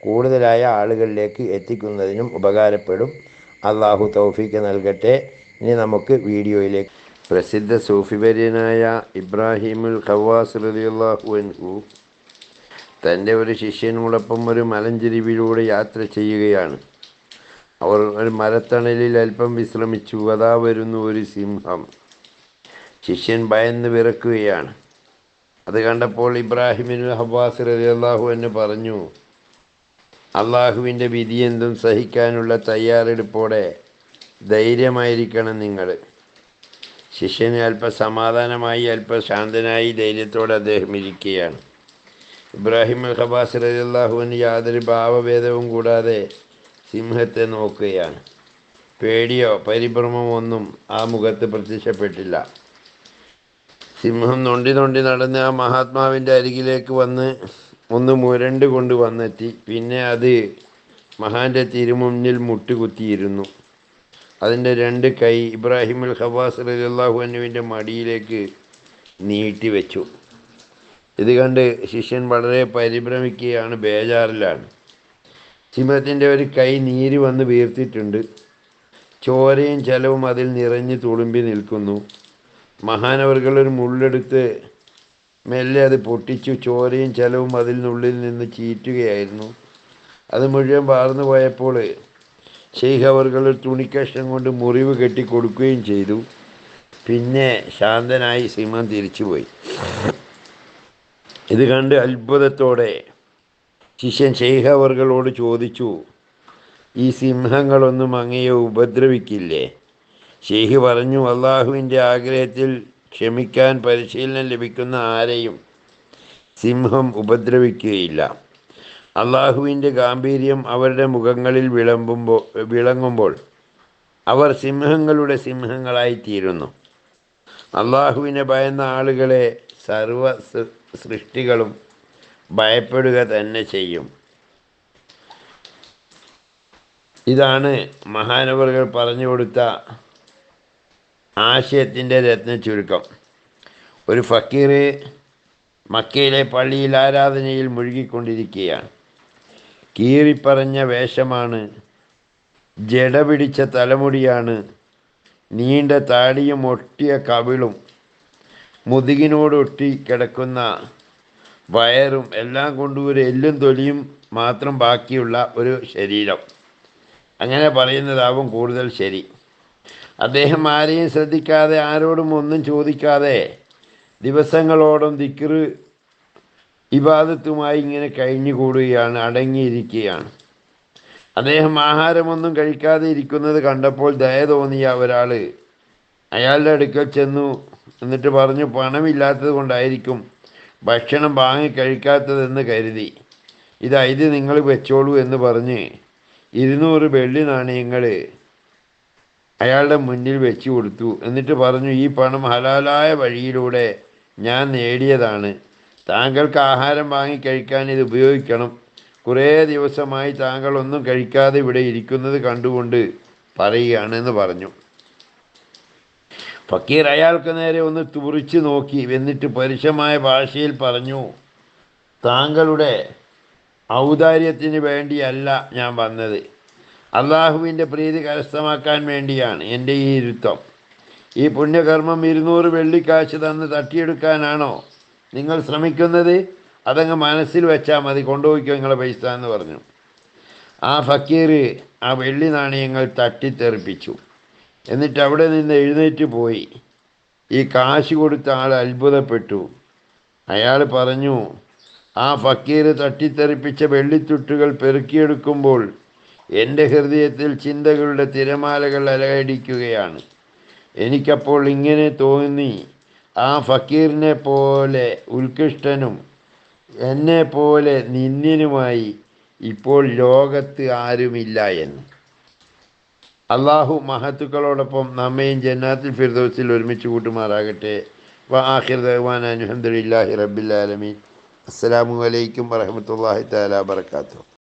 കൂടുതലായ ആളുകളിലേക്ക് എത്തിക്കുന്നതിനും ഉപകാരപ്പെടും. അള്ളാഹു തൗഫീക്ക് നൽകട്ടെ. ഇനി നമുക്ക് വീഡിയോയിലേക്ക്. പ്രസിദ്ധ സൂഫിവര്യനായ ഇബ്രാഹിമുൽ ഖവാസ് റളിയല്ലാഹു അൻഹു തന്റെ ഒരു ശിഷ്യനോടൊപ്പം ഒരു മലഞ്ചെരിവിലൂടെ യാത്ര ചെയ്യുകയാണ്. അവർ ഒരു മരത്തണലിൽ അല്പം വിശ്രമിച്ചു. അതാ വരുന്നു ഒരു സിംഹം. ശിഷ്യൻ ഭയന്ന് വിറക്കുകയാണ്. അത് കണ്ടപ്പോൾ ഇബ്രാഹിമിൻ ഹബ്ബാസ് റളിയല്ലാഹു എന്ന് പറഞ്ഞു അള്ളാഹുവിന്റെ വിധിയെന്തും സഹിക്കാനുള്ള തയ്യാറെടുപ്പോടെ ധൈര്യമായിരിക്കണം നിങ്ങൾ. ശിഷ്യന് അല്പസമാധാനമായി അല്പ ശാന്തനായി ധൈര്യത്തോടെ അദ്ദേഹം ഇരിക്കുകയാണ്. ഇബ്രാഹിം അൽ ഹബാസ് റലിയല്ലാഹുവിന് യാതൊരു ഭാവഭേദവും കൂടാതെ സിംഹത്തെ നോക്കുകയാണ്. പേടിയോ പരിഭ്രമമോ ഒന്നും ആ മുഖത്ത് പ്രത്യക്ഷപ്പെട്ടില്ല. സിംഹം നൊണ്ടി നൊണ്ടി നടന്ന് ആ മഹാത്മാവിന്റെ അരികിലേക്ക് വന്ന് ഒന്ന് മുരണ്ട് കൊണ്ട് വന്നെത്തി. പിന്നെ അത് മഹാന്റെ തിരുമുന്നിൽ മുട്ടുകുത്തിയിരുന്നു. അതിന്റെ രണ്ട് കൈ ഇബ്രാഹിം അൽ ഖവാസ് റലിയല്ലാഹു അനുവിന്റെ മടിയിലേക്ക് നീട്ടി വെച്ചു. ഇത് കണ്ട് ശിഷ്യൻ വളരെ പരിഭ്രമിക്കുകയാണ് ബേജാറിലാണ്. സിംഹത്തിന്റെ ഒരു കൈ നീര് വന്ന് വീർത്തിട്ടുണ്ട്. ചോരയും ജലവും അതിൽ നിറഞ്ഞ് തുളുമ്പി നിൽക്കുന്നു. മഹാനവർകൾ ഒരു മുള്ളെടുത്ത് മെല്ലെ അത് പൊട്ടിച്ചു ചോരയും ചെലവും അതിനുള്ളിൽ നിന്ന് ചീറ്റുകയായിരുന്നു. അത് മുഴുവൻ വാർന്നു പോയപ്പോൾ ഷെയ്ഖ് അവർകൾ തുണിക്കഷ്ണം കൊണ്ട് മുറിവ് കെട്ടി കൊടുക്കുകയും ചെയ്തു. പിന്നെ ശാന്തനായി സിംഹം തിരിച്ചുപോയി ഇത് കണ്ട് അത്ഭുതത്തോടെ ശിഷ്യൻ ഷെയ്ഖ് അവർകളോട് ചോദിച്ചു ഈ സിംഹങ്ങളൊന്നും അങ്ങയെ ഉപദ്രവിക്കില്ലേ? ഷെയ്ഖ് പറഞ്ഞു അള്ളാഹുവിന്റെ ആഗ്രഹത്തിൽ ക്ഷമിക്കാൻ പരിശീലനം ലഭിക്കുന്ന ആരെയും സിംഹം ഉപദ്രവിക്കുകയില്ല. അള്ളാഹുവിന്റെ ഗാംഭീര്യം അവരുടെ മുഖങ്ങളിൽ വിളമ്പുമ്പോൾ വിളങ്ങുമ്പോൾ അവർ സിംഹങ്ങളുടെ സിംഹങ്ങളായിത്തീരുന്നു. അള്ളാഹുവിനെ ഭയന്ന ആളുകളെ സർവ സൃഷ്ടികളും ഭയപ്പെടുക തന്നെ ചെയ്യും. ഇതാണ് മഹാനവറുകൾ പറഞ്ഞു കൊടുത്ത ആശയത്തിന്റെ രത്ന ചുരുക്കം. ഒരു ഫക്കീർ മക്കയിലെ പള്ളിയിൽ ആരാധനയിൽ മുഴുകിക്കൊണ്ടിരിക്കുകയാണ്. കീറിപ്പറഞ്ഞ വേഷമാണ് ജട പിടിച്ച തലമുടിയാണ് നീണ്ട താടിയും ഒട്ടിയ കവിളും മുതുകിനോടൊട്ടി കിടക്കുന്ന വയറും എല്ലാം കൊണ്ടും ഒരു എല്ലും തൊലിയും മാത്രം ബാക്കിയുള്ള ഒരു ശരീരം. അങ്ങനെ പറയുന്നതാവും കൂടുതൽ ശരി. അദ്ദേഹം ആരെയും ശ്രദ്ധിക്കാതെ ആരോടും ഒന്നും ചോദിക്കാതെ ദിവസങ്ങളോടും ദിക്കർ ഇബാദത്തുമായി ഇങ്ങനെ കഴിഞ്ഞുകൂടുകയാണ് അടങ്ങിയിരിക്കുകയാണ്. അദ്ദേഹം ആഹാരമൊന്നും കഴിക്കാതെ ഇരിക്കുന്നത് കണ്ടപ്പോൾ ദയ തോന്നിയ ഒരാൾ അയാളുടെ അടുക്കൽ ചെന്നു എന്നിട്ട് പറഞ്ഞു പണമില്ലാത്തത് കൊണ്ടായിരിക്കും ഭക്ഷണം വാങ്ങി കഴിക്കാത്തതെന്ന് കരുതി. ഇതാ നിങ്ങൾ വെച്ചോളൂ എന്ന് പറഞ്ഞ് ഇരുന്നൂറ് വെള്ളി നാണയങ്ങൾ അയാളുടെ മുന്നിൽ വെച്ചു കൊടുത്തു. എന്നിട്ട് പറഞ്ഞു ഈ പണം ഹലാലായ വഴിയിലൂടെ ഞാൻ നേടിയതാണ്. താങ്കൾക്ക് ആഹാരം വാങ്ങി കഴിക്കാൻ ഇത് ഉപയോഗിക്കണം. കുറേ ദിവസമായി താങ്കൾ ഒന്നും കഴിക്കാതെ ഇവിടെ ഇരിക്കുന്നത് കണ്ടുകൊണ്ട് പറയുകയാണെന്ന് പറഞ്ഞു. ഫക്കീർ അയാൾക്ക് നേരെ ഒന്ന് തുറിച്ചു നോക്കി. എന്നിട്ട് പരുഷമായ ഭാഷയിൽ പറഞ്ഞു താങ്കളുടെ ഔദാര്യത്തിന് വേണ്ടിയല്ല ഞാൻ വന്നത്. അള്ളാഹുവിന്റെ പ്രീതി കരസ്ഥമാക്കാൻ വേണ്ടിയാണ് എന്റെ ഈ ഇരുത്തം. ഈ പുണ്യകർമ്മം ഇരുന്നൂറ് വെള്ളിക്കാശ് തന്ന് തട്ടിയെടുക്കാനാണോ നിങ്ങൾ ശ്രമിക്കുന്നത്? അതങ്ങ് മനസ്സിൽ വെച്ചാൽ മതി. കൊണ്ടുപോയിക്കോ നിങ്ങളെ പൈസ എന്ന് പറഞ്ഞു. ആ ഫക്കീർ ആ വെള്ളി നാണയങ്ങൾ തട്ടിത്തെറിപ്പിച്ചു. എന്നിട്ട് അവിടെ നിന്ന് എഴുന്നേറ്റ് പോയി. ഈ കാശ് കൊടുത്ത ആൾ അത്ഭുതപ്പെട്ടു. അയാൾ പറഞ്ഞു ആ ഫക്കീർ തട്ടിത്തെറിപ്പിച്ച വെള്ളിത്തുട്ടുകൾ പെറുക്കിയെടുക്കുമ്പോൾ എന്റെ ഹൃദയത്തിൽ ചിന്തകളുടെ തിരമാലകൾ അലയടിക്കുകയാണ്. എനിക്കപ്പോൾ ഇങ്ങനെ തോന്നി ആ ഫക്കീറിനെ പോലെ ഉത്കൃഷ്ടനും എന്നെ പോലെ നിന്ദിനുമായി ഇപ്പോൾ ലോകത്ത് ആരുമില്ല എന്ന്. അള്ളാഹു മഹത്തുക്കളോടൊപ്പം നമ്മയും ജന്നാത്തിൽ ഫിർദോസിൽ ഒരുമിച്ച് കൂട്ടുമാറാകട്ടെ. വ ആഖിർ ദഹ്വാൻ അലഹമുല്ലാഹി റബ്ബിൽ ആലമീൻ. അസ്സലാമു അലൈക്കും വറഹമത്തല്ലാഹി തആല വബറകാതുഹു.